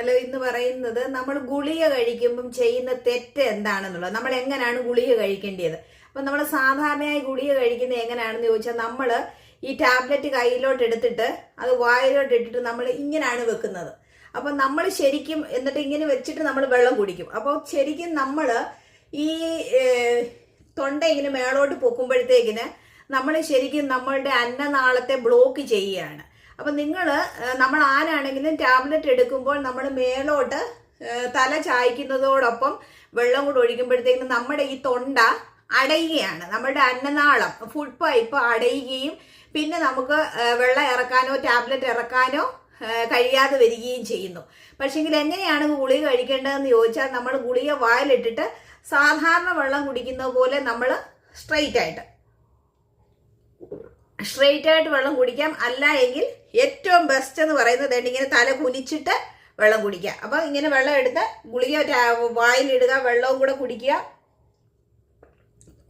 Hello ഇന്ന് പറയുന്നത് നമ്മൾ ഗുളിക കഴിക്കുമ്പം ചെയ്യുന്ന തെറ്റ് എന്താണെന്നുള്ളത്. നമ്മൾ എങ്ങനെയാണ് ഗുളിക കഴിക്കേണ്ടത്? അപ്പം നമ്മൾ സാധാരണയായി ഗുളിക കഴിക്കുന്നത് എങ്ങനെയാണെന്ന് ചോദിച്ചാൽ നമ്മൾ ഈ ടാബ്ലറ്റ് കയ്യിലോട്ട് എടുത്തിട്ട് അത് വായിലോട്ട് ഇട്ടിട്ട് നമ്മൾ ഇങ്ങനെയാണ് വെക്കുന്നത്. അപ്പം നമ്മൾ ശരിക്കും എന്നിട്ട് ഇങ്ങനെ വെച്ചിട്ട് നമ്മൾ വെള്ളം കുടിക്കും. അപ്പോൾ ശരിക്കും നമ്മൾ ഈ തൊണ്ട ഇങ്ങനെ മേളോട്ട് പൊക്കുമ്പോഴത്തേക്കിന് നമ്മൾ ശരിക്കും നമ്മളുടെ അന്നനാളത്തെ ബ്ലോക്ക് ചെയ്യുകയാണ്. അപ്പം നിങ്ങൾ നമ്മൾ ആരാണെങ്കിലും ടാബ്ലറ്റ് എടുക്കുമ്പോൾ നമ്മൾ മേലോട്ട് തല ചായ്ക്കുന്നതോടൊപ്പം വെള്ളം കൂടെ ഒഴിക്കുമ്പോഴത്തേക്കും നമ്മുടെ ഈ തൊണ്ട അടയുകയാണ്. നമ്മുടെ അന്നനാളം ഫുഡ് പൈപ്പ് അടയുകയും പിന്നെ നമുക്ക് വെള്ളം ഇറക്കാനോ ടാബ്ലറ്റ് ഇറക്കാനോ കഴിയാതെ വരികയും ചെയ്യുന്നു. പക്ഷെങ്കിൽ എങ്ങനെയാണ് ഗുളിക കഴിക്കേണ്ടതെന്ന് ചോദിച്ചാൽ നമ്മൾ ഗുളിക വായിലിട്ടിട്ട് സാധാരണ വെള്ളം കുടിക്കുന്ന പോലെ നമ്മൾ സ്ട്രെയിറ്റ് ആയിട്ട് സ്ട്രെയിറ്റ് ആയിട്ട് വെള്ളം കുടിക്കാം. അല്ല എങ്കിൽ ഏറ്റവും ബെസ്റ്റ് എന്ന് പറയുന്നത് ഇങ്ങനെ തല കുനിച്ചിട്ട് വെള്ളം കുടിക്കുക. അപ്പം ഇങ്ങനെ വെള്ളം എടുത്ത് ഗുളിക വായിലിടുക വെള്ളവും കൂടെ കുടിക്കുക.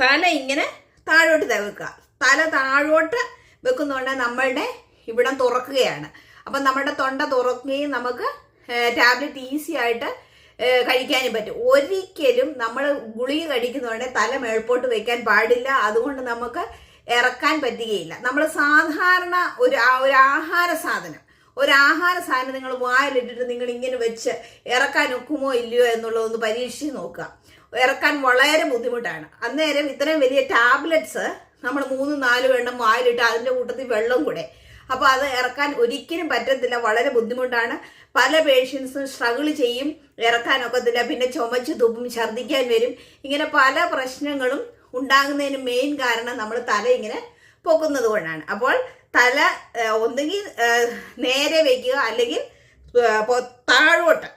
തല ഇങ്ങനെ താഴോട്ട് വെക്കുക. തല താഴോട്ട് വെക്കുന്നതുകൊണ്ട് നമ്മളുടെ ഇവിടം തുറക്കുകയാണ്. അപ്പം നമ്മളുടെ തൊണ്ട തുറക്കുകയും നമുക്ക് ടാബ്ലറ്റ് ഈസി ആയിട്ട് കഴിക്കാനും പറ്റും. ഒരിക്കലും നമ്മൾ ഗുളിക കഴിക്കുന്നതുകൊണ്ട് തല മേൾപോട്ട് വയ്ക്കാൻ പാടില്ല. അതുകൊണ്ട് നമുക്ക് ഇറക്കാൻ പറ്റുകയില്ല. നമ്മൾ സാധാരണ ഒരു ഒരു ആഹാര സാധനം. ഒരു ആഹാര സാധനം നിങ്ങൾ വായിലിട്ടിട്ട് നിങ്ങൾ ഇങ്ങനെ വെച്ച് ഇറക്കാൻ ഒക്കുമോ ഇല്ലയോ എന്നുള്ളതൊന്ന് പരീക്ഷിച്ച് നോക്കുക. ഇറക്കാൻ വളരെ ബുദ്ധിമുട്ടാണ്. അന്നേരം ഇത്രയും വലിയ ടാബ്ലറ്റ്സ് നമ്മൾ മൂന്ന് നാല് എണ്ണം വായിലിട്ട് അതിന്റെ കൂട്ടത്തിൽ വെള്ളം കൂടെ. അപ്പോൾ അത് ഇറക്കാൻ ഒരിക്കലും പറ്റത്തില്ല. വളരെ ബുദ്ധിമുട്ടാണ്. പല പേഷ്യൻസും സ്ട്രഗിൾ ചെയ്യും ഇറക്കാനൊക്കത്തില്ല പിന്നെ ചുമച്ച് തുപ്പും ഛർദ്ദിക്കാൻ വരും. ഇങ്ങനെ പല പ്രശ്നങ്ങളും ഉണ്ടാകുന്നതിന് മെയിൻ കാരണം നമ്മൾ തല ഇങ്ങനെ പൊക്കുന്നത് കൊണ്ടാണ്. അപ്പോൾ തല ഒന്നുകിൽ നേരെ വയ്ക്കുക അല്ലെങ്കിൽ താഴോട്ട്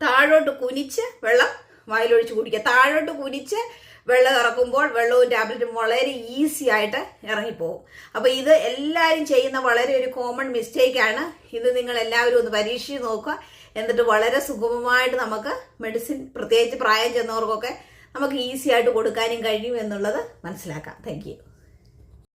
താഴോട്ട് കുനിച്ച് വെള്ളം വായിലൊഴിച്ച് കുടിക്കുക. താഴോട്ട് കുനിച്ച് വെള്ളം ഇറക്കുമ്പോൾ വെള്ളവും ടാബ്ലറ്റും വളരെ ഈസി ആയിട്ട് ഇറങ്ങിപ്പോകും അപ്പോൾ ഇത് എല്ലാവരും ചെയ്യുന്ന വളരെ ഒരു കോമൺ മിസ്റ്റേക്കാണ് ഇത് നിങ്ങൾ എല്ലാവരും ഒന്ന് പരീക്ഷിച്ച് നോക്കുക. എന്നിട്ട് വളരെ സുഗമമായിട്ട് നമുക്ക് മെഡിസിൻ പ്രത്യേകിച്ച് പ്രായം ചെന്നവർക്കൊക്കെ നമുക്ക് ഈസി ആയിട്ട് കൊടുക്കാനും കഴിയും എന്നുള്ളത് മനസ്സിലാക്കാം. താങ്ക്